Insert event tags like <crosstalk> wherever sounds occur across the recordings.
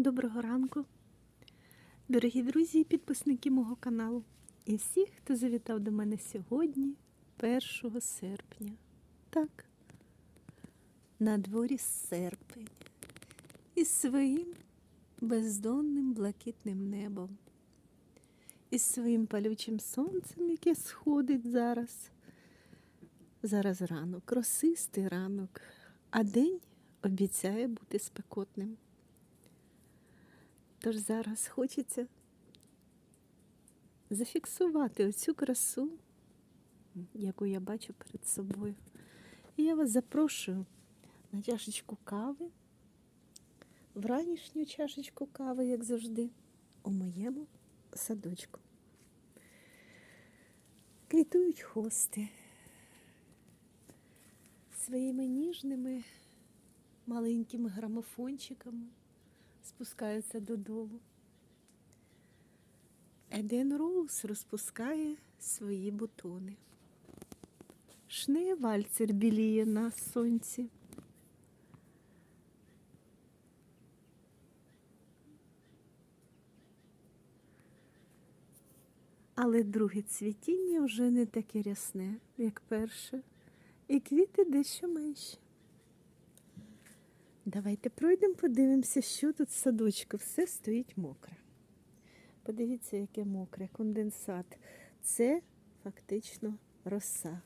Доброго ранку, дорогі друзі і підписники мого каналу. І всі, хто завітав до мене сьогодні, 1 серпня. Так, на дворі серпень. Із своїм бездонним блакитним небом. Із своїм палючим сонцем, яке сходить зараз. Зараз ранок, росистий ранок, а день обіцяє бути спекотним. Тож зараз хочеться зафіксувати оцю красу, яку я бачу перед собою. І я вас запрошую на чашечку кави, вранішню чашечку кави, як завжди, у моєму садочку. Квітують хости своїми ніжними маленькими грамофончиками спускаються додолу. Еден Роуз розпускає свої бутони. Шнеєвальцер біліє на сонці. Але друге цвітіння вже не таке рясне, як перше, і квіти дещо менші. Давайте пройдемо, подивимося, що тут в садочку. Все стоїть мокре. Подивіться, яке мокре, конденсат. Це фактично роса.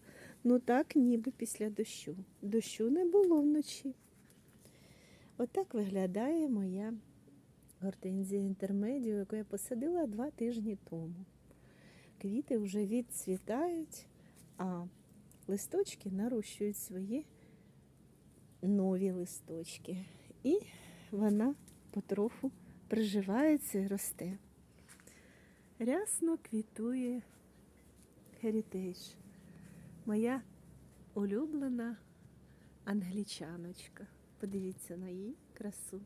Ну так, ніби після дощу. Дощу не було вночі. Отак виглядає моя гортензія інтермедіо, яку я посадила два тижні тому. Квіти вже відцвітають, а листочки нарощують свої нові листочки. І вона потроху приживається і росте. Рясно квітує Heritage. Моя улюблена англічаночка. Подивіться на її красу.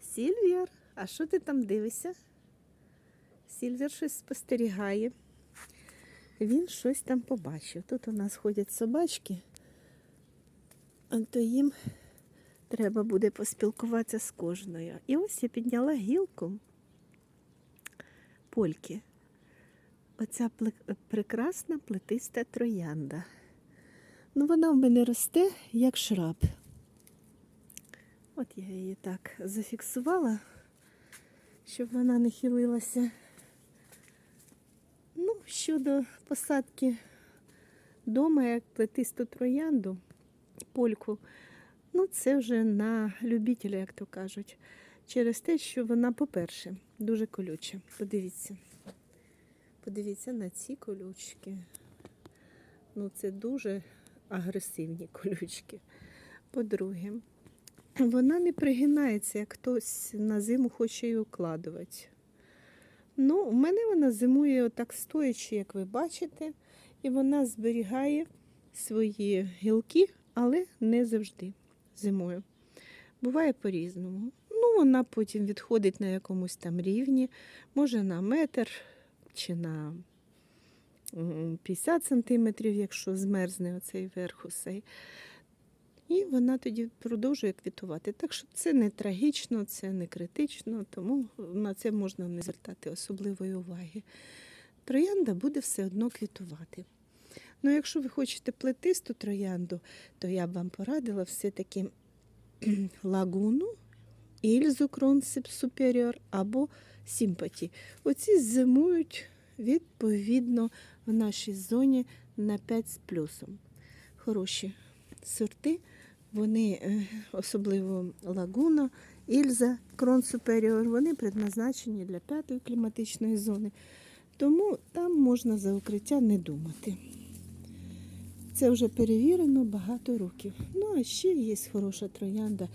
Сільвір, а що ти там дивишся? Сільвір щось спостерігає. Він щось там побачив. Тут у нас ходять собачки, то їм треба буде поспілкуватися з кожною. І ось я підняла гілку польки. Оця прекрасна плетиста троянда. Ну, вона в мене росте як шраб. От я її так зафіксувала, щоб вона не хилилася. Ну, щодо посадки дома, як плетисту троянду, польку, ну це вже на любителя, як то кажуть, через те, що вона, по-перше, дуже колюча. Подивіться. Подивіться на ці колючки. Ну, це дуже агресивні <laughs> колючки. По-друге, вона не пригинається, як хтось на зиму хоче її укладувати. Ну, у мене вона зимує отак стоячи, як ви бачите, і вона зберігає свої гілки, але не завжди зимою. Буває по-різному. Ну, вона потім відходить на якомусь там рівні, може на метр чи на 50 сантиметрів, якщо змерзне оцей верх усей. І вона тоді продовжує квітувати. Так що це не трагічно, це не критично, тому на це можна не звертати особливої уваги. Троянда буде все одно квітувати. Ну, якщо ви хочете плетисту троянду, то я б вам порадила все-таки <clears throat> лагуну, Ільзу Кронсип Суперіор або Сімпаті. Оці зимують відповідно в нашій зоні на 5 з плюсом. Хороші сорти. Вони, е, особливо лагуна, Ільза, Крон Суперіор, вони предназначені для п'ятої кліматичної зони. Тому там можна за укриття не думати. Це вже перевірено багато років. Ну, а ще є хороша троянда,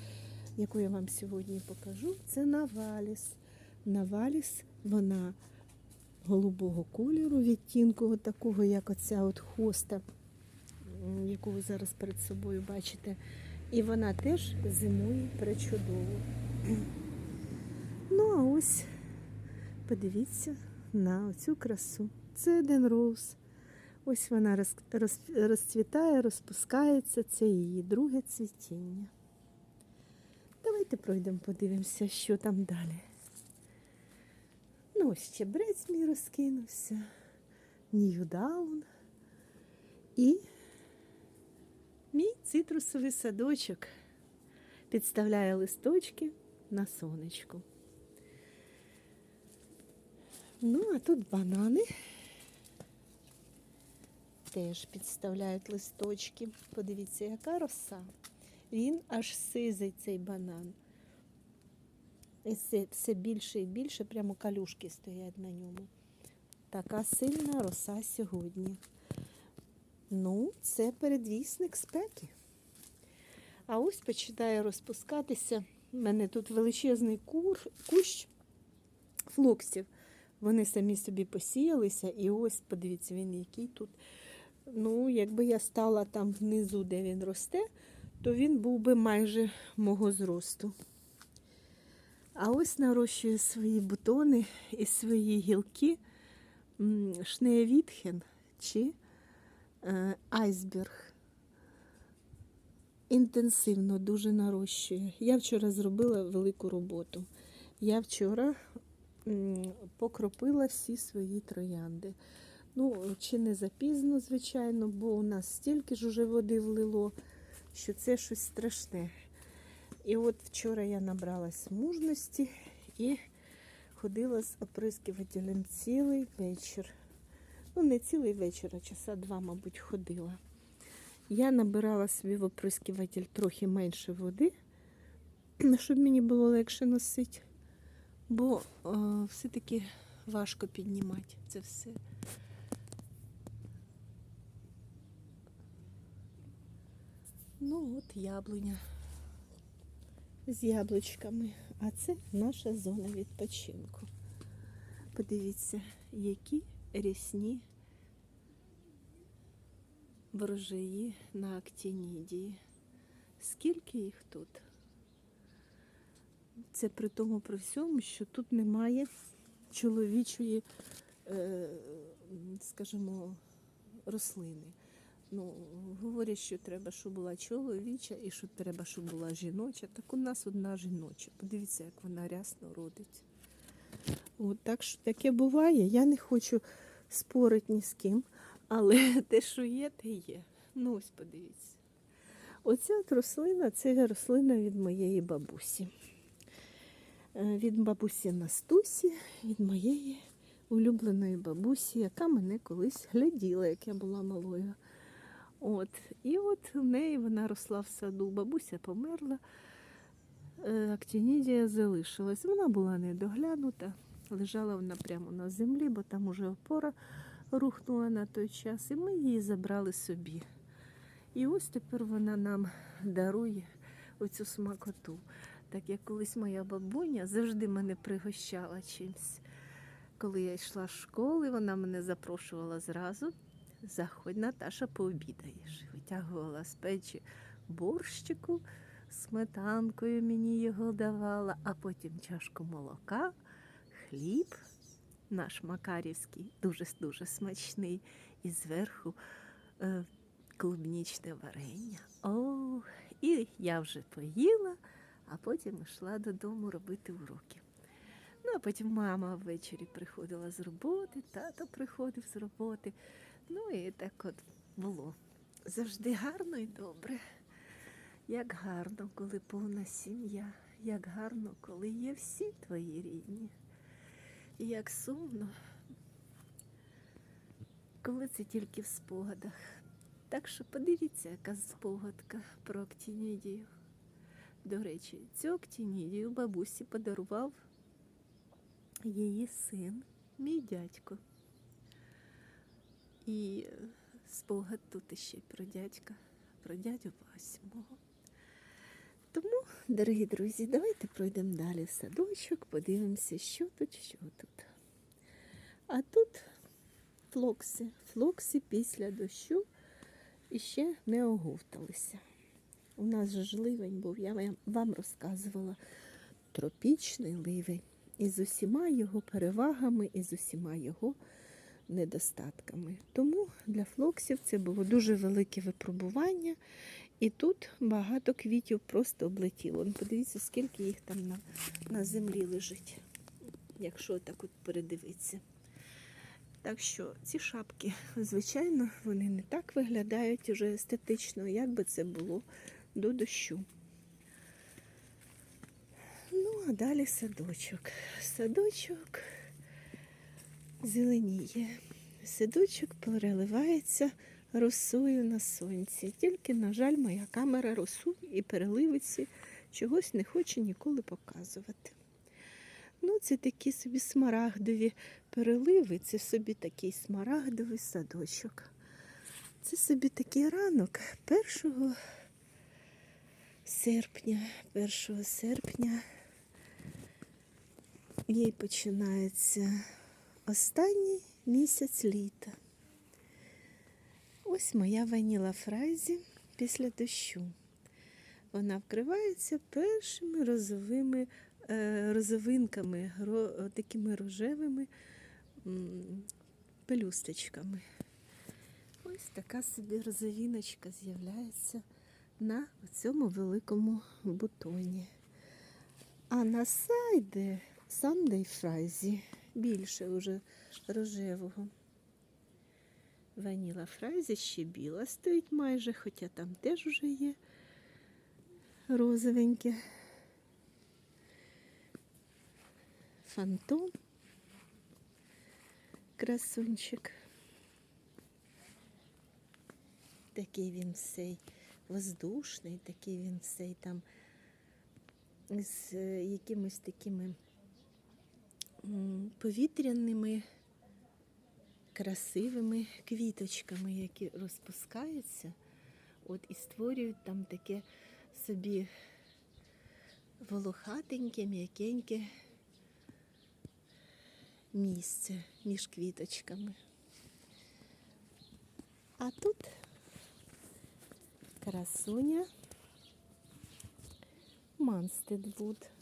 яку я вам сьогодні покажу. Це Наваліс. Наваліс, вона голубого кольору, відтінку такого, як оця от хоста яку ви зараз перед собою бачите. І вона теж зимує пречудово. Ну, а ось подивіться на оцю красу. Це Еден Роуз. Ось вона роз, роз, розцвітає, розпускається. Це її друге цвітіння. Давайте пройдемо, подивимося, що там далі. Ну, ось чебрець мій розкинувся, Ньюдаун і мій цитрусовий садочок підставляє листочки на сонечку. Ну, а тут банани теж підставляють листочки. Подивіться, яка роса. Він аж сизий цей банан. І все, все більше і більше, прямо калюшки стоять на ньому. Така сильна роса сьогодні. Ну, це передвісник спеки. А ось починає розпускатися. У мене тут величезний кур, кущ флоксів. Вони самі собі посіялися, і ось, подивіться, він який тут. Ну, якби я стала там внизу, де він росте, то він був би майже мого зросту. А ось нарощує свої бутони і свої гілки шнеєвітхен чи е, айсберг. Інтенсивно дуже нарощує. Я вчора зробила велику роботу. Я вчора покропила всі свої троянди. Ну, чи не запізно, звичайно, бо у нас стільки ж уже води влило, що це щось страшне. І от вчора я набралась мужності і ходила з оприскувателем цілий вечір. Ну, не цілий вечір, а часа два, мабуть, ходила. Я набирала собі в оприскуватель трохи менше води, <clears throat> щоб мені було легше носити, бо е, все-таки важко піднімати це все. Ну, от яблуня з яблучками. А це наша зона відпочинку. Подивіться, які рясні ворожаї на актінідії. Скільки їх тут? Це при тому при всьому, що тут немає чоловічої, е, скажімо, рослини. Ну, говорять, що треба, щоб була чоловіча і що треба, щоб була жіноча. Так у нас одна жіноча. Подивіться, як вона рясно родить. От так що таке буває. Я не хочу спорити ні з ким, але <laughs> те, що є, те є. Ну, ось подивіться. Оця от рослина це рослина від моєї бабусі. Е, Від бабусі Настусі, від моєї улюбленої бабусі, яка мене колись гляділа, як я була малою. От. І от в неї вона росла в саду. Бабуся померла, е, актінідія залишилась. Вона була недоглянута, лежала вона прямо на землі, бо там уже опора рухнула на той час, і ми її забрали собі. І ось тепер вона нам дарує оцю смакоту. Так як колись моя бабуня завжди мене пригощала чимось. Коли я йшла з школи, вона мене запрошувала зразу. Заходь, Наташа, пообідаєш. Витягувала з печі борщику, сметанкою мені його давала, а потім чашку молока, хліб, наш макарівський, дуже-дуже смачний, і зверху е, клубнічне варення. О, і я вже поїла, а потім йшла додому робити уроки. Ну, а потім мама ввечері приходила з роботи, тато приходив з роботи. Ну і так от було. Завжди гарно і добре. Як гарно, коли повна сім'я, як гарно, коли є всі твої рідні. І як сумно, коли це тільки в спогадах. Так що подивіться, яка спогадка про Актінідію. До речі, цю Актінідію бабусі подарував її син, мій дядько. І спогад тут іще про дядька, про дядю Васю. Тому, дорогі друзі, давайте пройдемо далі в садочок, подивимося, що тут, що тут. А тут флокси. Флокси після дощу іще не оговталися. У нас ж ливень був, я вам розказувала тропічний ливень. І з усіма його перевагами, і з усіма його недостатками. Тому для флоксів це було дуже велике випробування, І тут багато квітів просто облетіло. Ну, Подивіться, скільки їх там на, на землі лежить, якщо так от передивитися. Так що ці шапки, звичайно, вони не так виглядають уже естетично, як би це було до дощу. Ну, а далі садочок. Садочок зеленіє. Садочок переливається росою на сонці. Тільки, на жаль, моя камера росу і переливиці чогось не хоче ніколи показувати. Ну, це такі собі смарагдові переливи, це собі такий смарагдовий садочок. Це собі такий ранок 1 серпня, 1 серпня. І починається останній місяць літа. Ось моя ваніла фразі після дощу. Вона вкривається першими розовими е, розовинками, ро, такими рожевими пелюсточками. Ось така собі розовіночка з'являється на цьому великому бутоні. А на сайді Sunday фразі більше вже рожевого. Ваніла фразі ще біла стоїть майже, хоча там теж вже є розовеньке. Фантом. Красунчик. Такий він цей воздушний, такий він цей там з якимось такими повітряними красивими квіточками, які розпускаються, от і створюють там таке собі волохатеньке, м'якеньке місце між квіточками. А тут красуня Манстедвуд.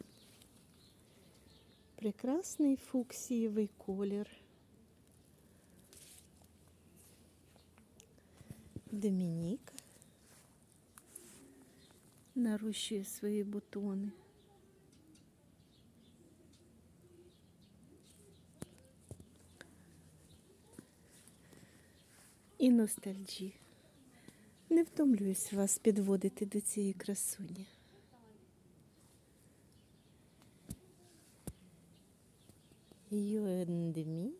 Прекрасний фуксієвий колір. Домінік нарощує свої бутони. І ностальджі. Не втомлююсь вас підводити до цієї красуні. You.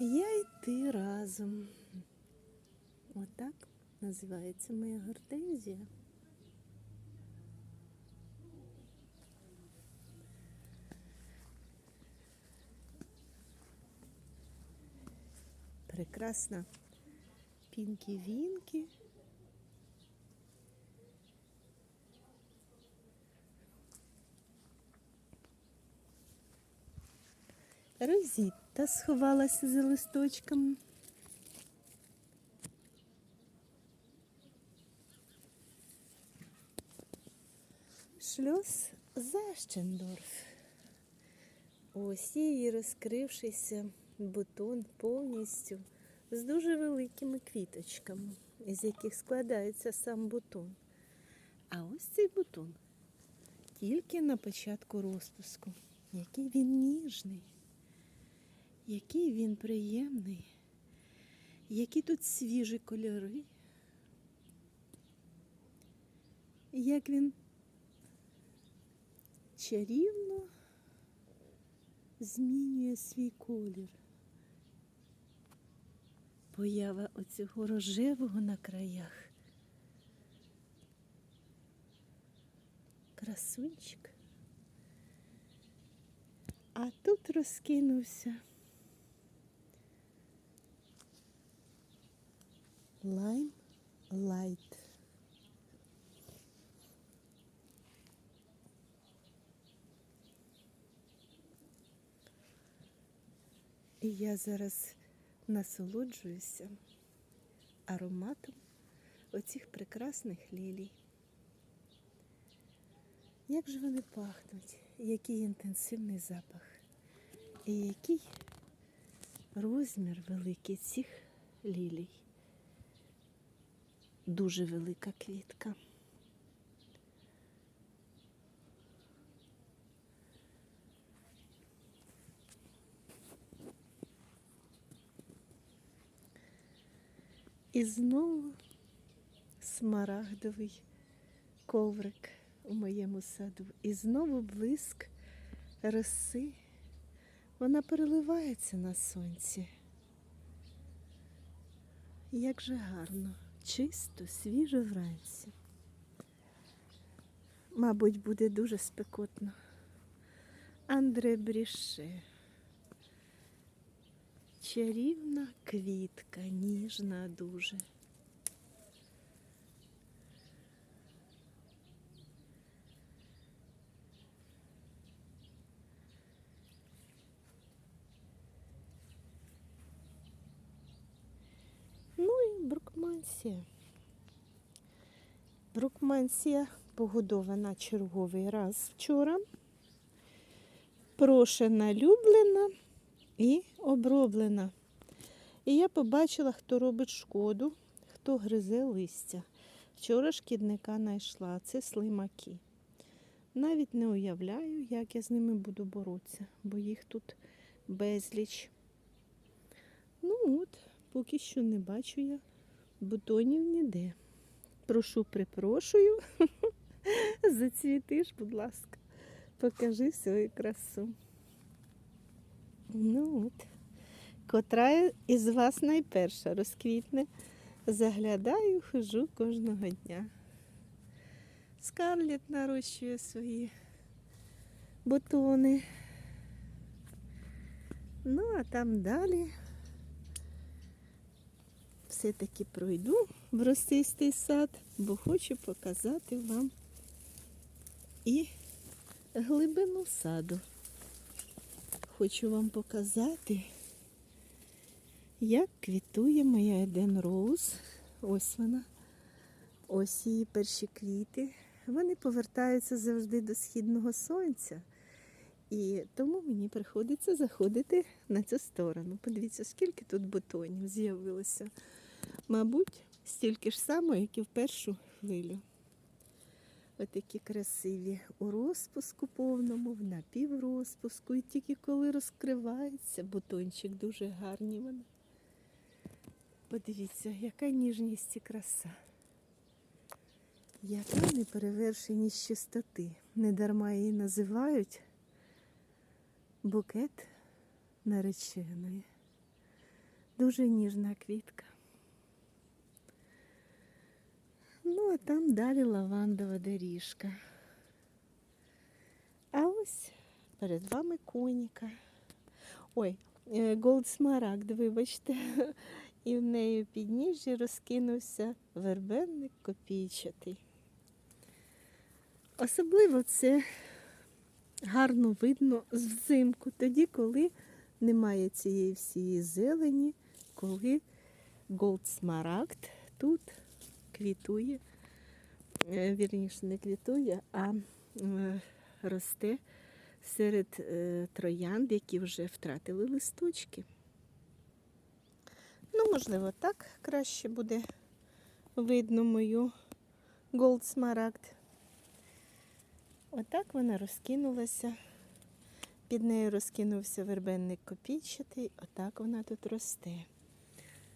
Я й ти разом. Отак називається моя гортензія. Прекрасна пінкі-вінкі. Розітта сховалася за листочком. Шльос Защендорф. Ось її розкрившийся бутон повністю з дуже великими квіточками, з яких складається сам бутон. А ось цей бутон тільки на початку розпуску. Який він ніжний, який він приємний, які тут свіжі кольори, як він чарівно змінює свій колір. Поява оцього рожевого на краях. Красунчик. А тут розкинувся лайм лайт. І я зараз насолоджуюся ароматом оцих прекрасних лілій. Як же вони пахнуть, який інтенсивний запах, і який розмір великий цих лілій. Дуже велика квітка. І знову смарагдовий коврик у моєму саду. І знову блиск роси. Вона переливається на сонці. Як же гарно, чисто, свіжо вранці. Мабуть, буде дуже спекотно. Андре Бріше. Чарівна квітка, ніжна дуже. Ну і брукмансія. Брукмансія погодована черговий раз вчора. Прошена, люблена і оброблена. І я побачила, хто робить шкоду, хто гризе листя. Вчора шкідника знайшла. Це слимаки. Навіть не уявляю, як я з ними буду боротися, бо їх тут безліч. Ну от, поки що не бачу я бутонів ніде. Прошу, припрошую. <laughs> Зацвітиш, будь ласка, покажи свою красу. Ну от, котра із вас найперша розквітне. Заглядаю, хожу кожного дня. Скарлет нарощує свої бутони. Ну, а там далі все-таки пройду в росистий сад, бо хочу показати вам і глибину саду. Хочу вам показати, як квітує моя Еден Роуз. Ось вона. Ось її перші квіти. Вони повертаються завжди до східного сонця. І тому мені приходиться заходити на цю сторону. Подивіться, скільки тут бутонів з'явилося. Мабуть, стільки ж само, як і в першу хвилю. Отакі красиві у розпуску повному, в напіврозпуску. І тільки коли розкривається бутончик, дуже гарні вони. Подивіться, яка ніжність і краса. Яка неперевершеність чистоти. Недарма її називають букет нареченої. Дуже ніжна квітка. Ну, а там далі лавандова доріжка. А ось перед вами коніка. Ой, голд смарагд, вибачте. І в неї підніжжі розкинувся вербенник копійчатий. Особливо це гарно видно взимку, тоді, коли немає цієї всієї зелені, коли голд смарагд тут квітує, е, вірніше не квітує, а росте серед е, троянд, які вже втратили листочки. Ну, можливо, так краще буде видно мою голд смарагд. Отак вона розкинулася. Під нею розкинувся вербенник копійчатий, отак вона тут росте.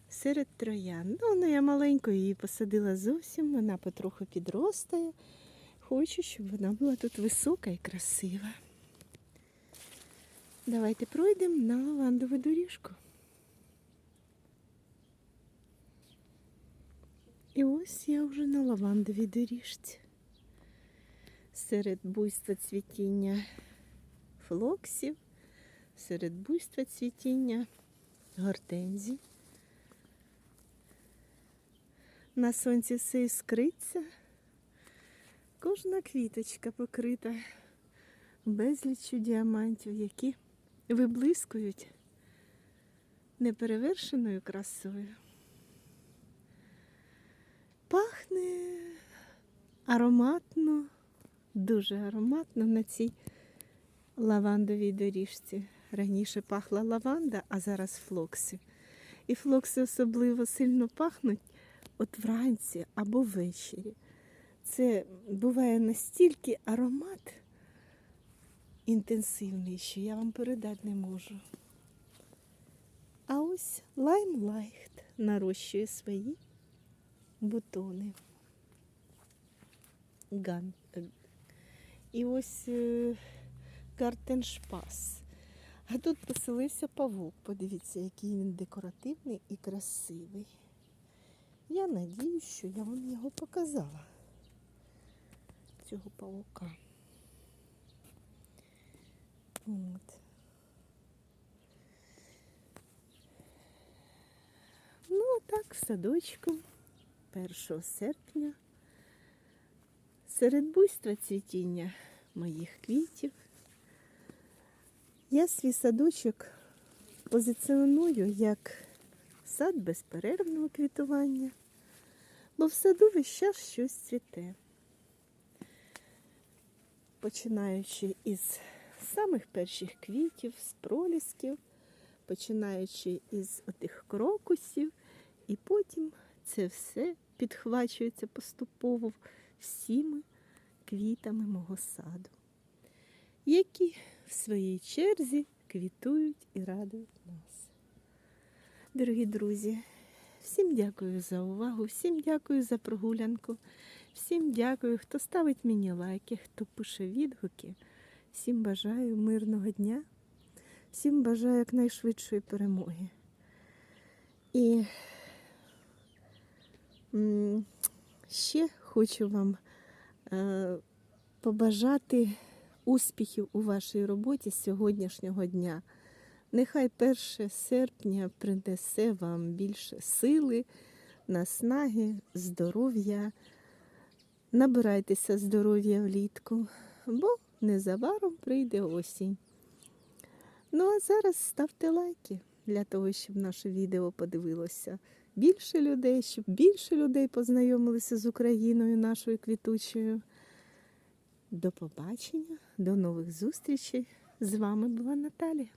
Серед троян. Ну, ну, я маленько її посадила зовсім, вона потроху підростає. Хочу, щоб вона була тут висока і красива. Давайте пройдемо на лавандову доріжку. І ось я вже на лавандовій доріжці. Серед буйства цвітіння флоксів, серед буйства цвітіння гортензій. На сонці все іскриться. Кожна квіточка покрита безліччю діамантів, які виблискують неперевершеною красою. Пахне ароматно, дуже ароматно на цій лавандовій доріжці. Раніше пахла лаванда, а зараз флокси. І флокси особливо сильно пахнуть от вранці або ввечері. Це буває настільки аромат інтенсивний, що я вам передати не можу. А ось лайм лайхт нарощує свої бутони. Ган. І ось е, гартеншпас. А тут поселився павук. Подивіться, який він декоративний і красивий. Я надію, що я вам його показала. Цього павука. От. Ну, так, в садочку 1 серпня. Серед буйства цвітіння моїх квітів. Я свій садочок позиціоную як сад безперервного квітування, бо в саду весь час щось цвіте. Починаючи із самих перших квітів, з пролісків, починаючи із отих крокусів, і потім це все підхвачується поступово всіми квітами мого саду, які в своїй черзі квітують і радують нас. Дорогі друзі, всім дякую за увагу, всім дякую за прогулянку, всім дякую, хто ставить мені лайки, хто пише відгуки. Всім бажаю мирного дня, всім бажаю якнайшвидшої перемоги. І ще хочу вам е, побажати успіхів у вашій роботі з сьогоднішнього дня. Нехай 1 серпня принесе вам більше сили, наснаги, здоров'я. Набирайтеся здоров'я влітку, бо незабаром прийде осінь. Ну а зараз ставте лайки для того, щоб наше відео подивилося більше людей, щоб більше людей познайомилися з Україною нашою квітучою. До побачення, до нових зустрічей. З вами була Наталія.